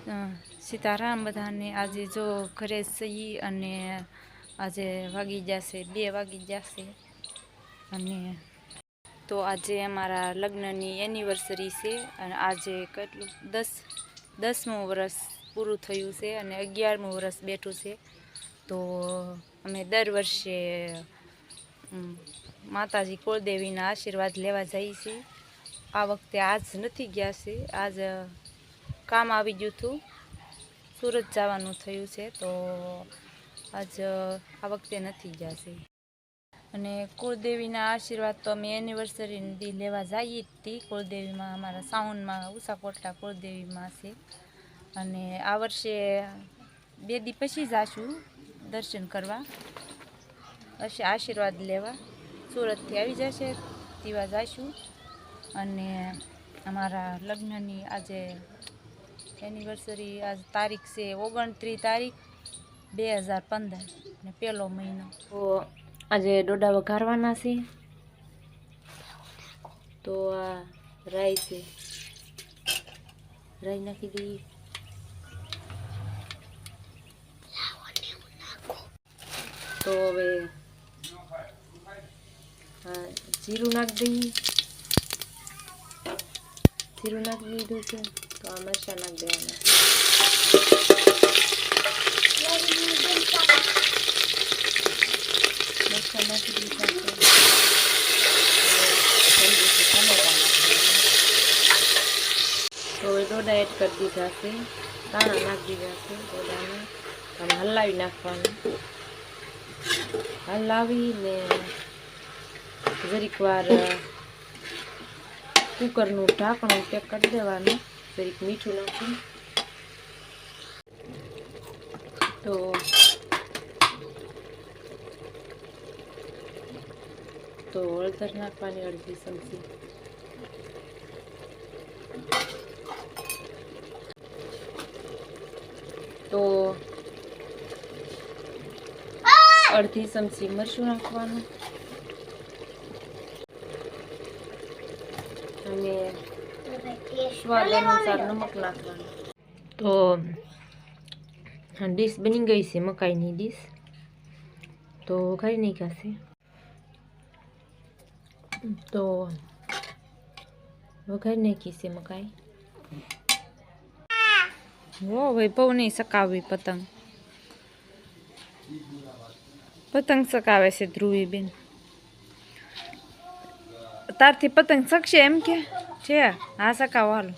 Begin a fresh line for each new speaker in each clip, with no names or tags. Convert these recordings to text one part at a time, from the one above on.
સીતારામ બધાને આજે જો ઘરે સહી અને આજે વાગી જશે, બે વાગી જશે. અને તો આજે અમારા લગ્નની એનિવર્સરી છે અને આજે કેટલું, દસ, દસમું વર્ષ પૂરું થયું છે અને અગિયારમું વર્ષ બેઠું છે. તો અમે દર વર્ષે માતાજી કુળદેવીના આશીર્વાદ લેવા જઈએ છીએ. આ વખતે આજ નથી ગયા છે, આજ કામ આવી ગયું હતું. સુરત જવાનું થયું છે તો આજ આ વખતે નથી જશે. અને કુળદેવીના આશીર્વાદ તો અમે એનિવર્સરી લેવા જઈએ જ હતી કુળદેવીમાં અમારા સાઉન્ડમાં ઉષા કોટલા કુળદેવીમાં છે. અને આ વર્ષે બે દી પછી જાશું દર્શન કરવા. હશે આશીર્વાદ લેવા. સુરતથી આવી જશે, તેવા જઈશું અને અમારા લગ્નની આજે એનિવર્સરી આજ તારીખ છે ઓગણત્રીસ તારીખ બે હજાર પંદર ને પહેલો મહિનો.
તો આજે ડોડા વઘારવાના છે. તો આ રાઈ છે. રાઈ નાખી દઈએ. તો હવે જીરું નાખી દઈએ. જીરું નાખી દીધું છે. તો આ મરચાં નાખી દેવાના. તો ડોડા એડ કરી દીધા છે દાણા નાખી દીધા છે. ડોડાને આમ હલાવી નાખવાનું. હલાવીને જરીક વાર કુકરનું ઢાંકણું પેક કરી દેવાનું. જરીક મીઠું નાખું તો તો હળદર નાખવાની અડધી ચમચી. તો અડધી ચમચી મરચું નાખવાનું. અને સ્વાદ અનુસાર નમક નાખવાનું તો ડીશ બની ગઈ છે, મકાઈની ડીશ. તો ખાઈ નાખાશે તો વઘારી નાખી છે મકાઈ.
હો વૈભવ નહીં સકાવવી પતંગ. પતંગ સકાવે છે ધ્રુવીબેન. તારથી પતંગ શકશે એમ કે? છે? હા સકાવો હાલો.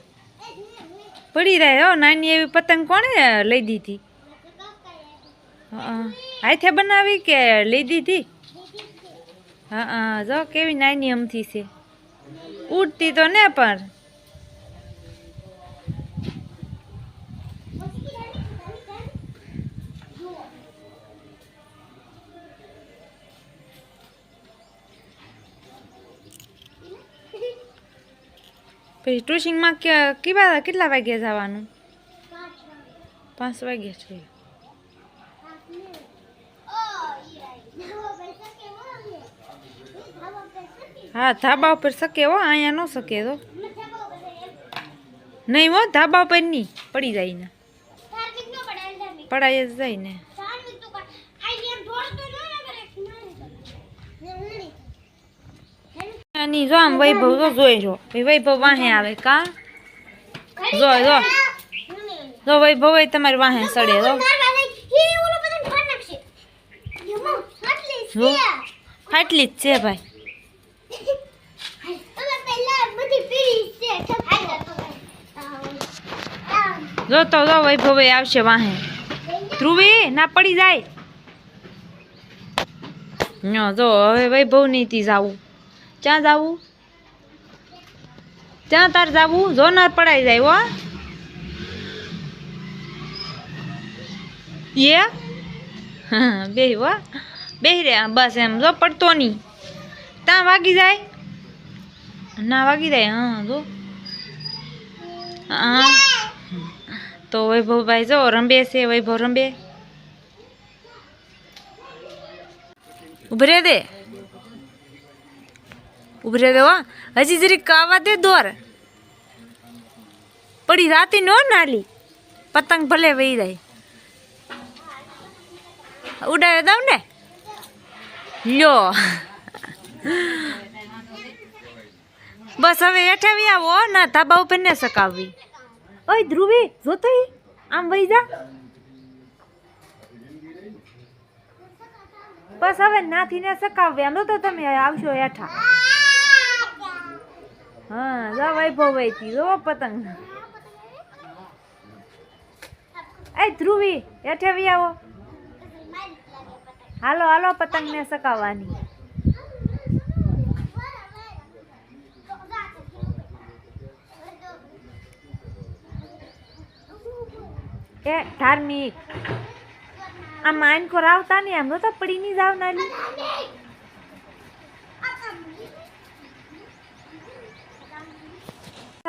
પડી રહે, હો, નાની એવી પતંગ કોણે લઈ દીધી? હાથે બનાવી કે લઈ દીધી? હા, જો કેવી નાની અમથી છે. ઉડતી તો ને પણ. પછી ટ્યુશનમાં કે કેવા કેટલા વાગ્યા જવાનું? પાંચ વાગ્યા છે. હા ધાબા ઉપર શકે હો અહીંયા ન શકે તો. નહીં હો ધાબા ઉપર નહીં પડી જાય ને. પડાય જ જાય ને. આની જો આમ વૈભવ તો જોઈ જો વૈભવ વાહે આવે કા જો જો જો વૈભવ તમારી વાહે સડે જો જો ફાટલી જ છે ભાઈ જો તો જો વૈભવ આવશે વાહે. ધ્રુવી, ના પડી જાય. જો, હવે વૈભવની તી જાવું. ક્યાં જાવું? ત્યાં તાર જાવું? જોનાર નર પડાઈ જાય, હો. યે? બે હો. બેહી રે, બસ એમ, જો, પડતો નહીં. ત્યાં વાગી જાય? ના, વાગી જાય, હા, જો. હા. તો વૈભવભાઈ, જો, રંબે છે, વૈભવ રંબે. ઉભરે દે. ઉભરે દો હો હજી જરી કાવા દે દોર. પડી રાતે નો નાલી. પતંગ ભલે વહી જાય. ઉડાવી દઉં ને? લ્યો. બસ હવે હેઠાવી આવો, ના ધાબા ઉપર ને સકાવવી. ઓય, ધ્રુવી, જોતો આમ વહી જા. બસ હવે નાથી ને સકાવવી. આમ તો તમે આવશો હેઠા. હા, જા વૈભવ વૈતી જો પતંગ. એ ધ્રુવી હેઠાવી આવો. હાલો હાલો પતંગ ને સકાવવાની. એ ધાર્મિક. આ માઇન કો રાવતા નહીં એમનો તો પડી નહીં જાવ નાલી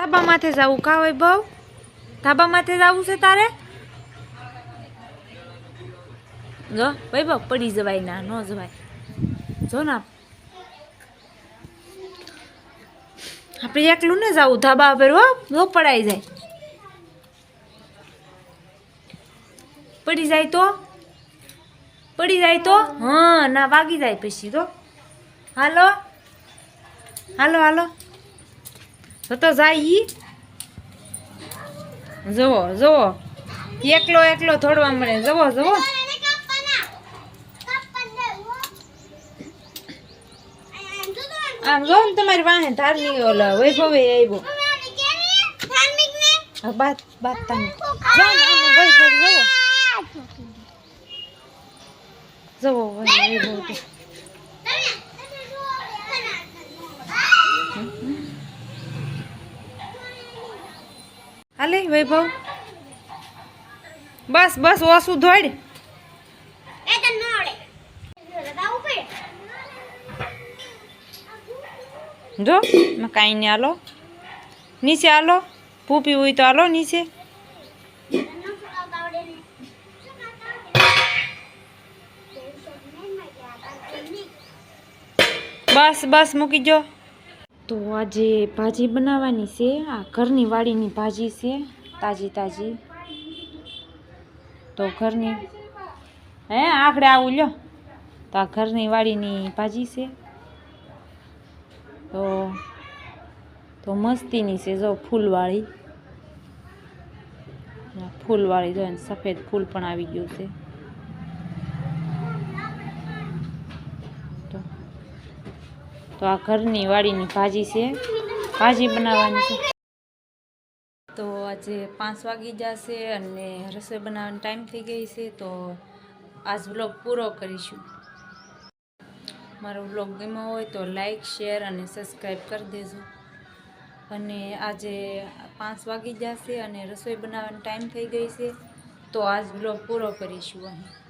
ધાબા માથે જવું કા વૈભવ ધાબા માથે જવું છે તારે? જો, વૈભવ, પડી જવાય ના, ન જવાય. જો ના આપણે એકલું ને જવું, ધાબા પર હો, ન પડાઈ જાય. પડી જાય તો? પડી જાય તો? હા, ના, વાગી જાય પછી, તો. હાલો? હાલો હાલો. તો જાઈ ઈ. જુઓ જુઓ. એકલો એકલો થોડવા મળે. જુઓ જુઓ. આમ જો ને તમારી વાહે ધાર્મિક ઓલા વૈભવે આવ્યો બાત બાત તાની જો ને આમ વૈભવ, જુઓ. જુઓ તો હાલે વૈભવ બસ બસ ઓસું ધોડ જો મેં કાંઈ નહીં હાલો. નીચે હાલો. પૂપી હોય તો હાલો નીચે. બસ બસ મૂકી જો. તો આજે ભાજી બનાવવાની છે. આ ઘરની વાડીની ભાજી છે. તાજી તાજી. તો ઘરની હે આખડે આવું લ્યો. તો આ ઘરની વાડીની ભાજી છે. તો તો મસ્તીની છે, જો ફૂલવાળી. ફૂલવાળી જો સફેદ ફૂલ પણ આવી ગયું છે. તો આ ઘરની વાડીની ભાજી છે. ભાજી બનાવવાની છે. આજે પાંચ વાગી જશે અને રસોઈ બનાવવાનો ટાઈમ થઈ ગઈ છે, તો આજ બ્લોગ પૂરો કરીશું. મારો બ્લોગ ગમ્યો હોય તો લાઈક શેર અને સબસ્ક્રાઈબ કરી દેજો. અને આજે પાંચ વાગી જશે અને રસોઈ બનાવવાનો ટાઈમ થઈ ગઈ છે, તો આજ બ્લોગ પૂરો કરીશું અહીં.